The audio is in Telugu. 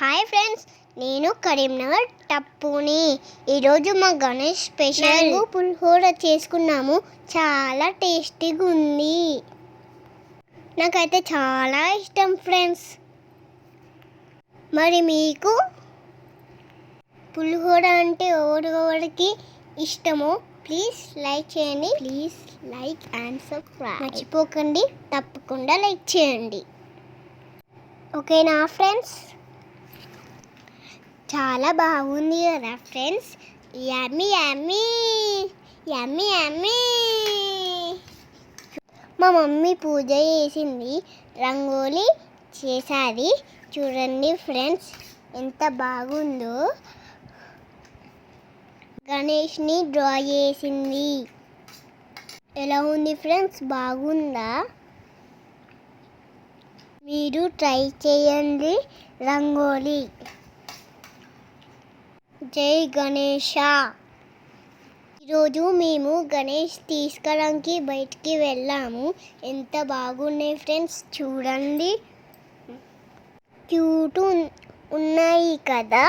హాయ్ ఫ్రెండ్స్ నేను కరీంనగర్ టప్పుని. ఈరోజు మా గణేష్ స్పెషల్ పులిహోర చేసుకున్నాము. చాలా టేస్టీగా ఉంది. నాకైతే చాలా ఇష్టం ఫ్రెండ్స్. మరి మీకు పులిహోర అంటే ఎవరికెవరికి ఇష్టమో ప్లీజ్ లైక్ చేయండి. Please like and subscribe. మర్చిపోకండి తప్పకుండా లైక్ చేయండి. ఓకేనా ఫ్రెండ్స్? చాలా బాగుంది కదా friends? Yummy yummy yummy yummy. మా మమ్మీ పూజ చేసింది రంగోలి చేసాది చూడండి ఫ్రెండ్స్ ఎంత బాగుందో. గణేష్ని డ్రా చేసింది. ఎలా ఉంది ఫ్రెండ్స్? బాగుందా? మీరు ట్రై చేయండి రంగోలి. జై గణేష ఈరోజు మేము గణేష్ తీసుకురానికి బయటికి వెళ్ళాము. ఎంత బాగున్నాయి ఫ్రెండ్స్ చూడండి. క్యూట్ ఉన్నాయి కదా.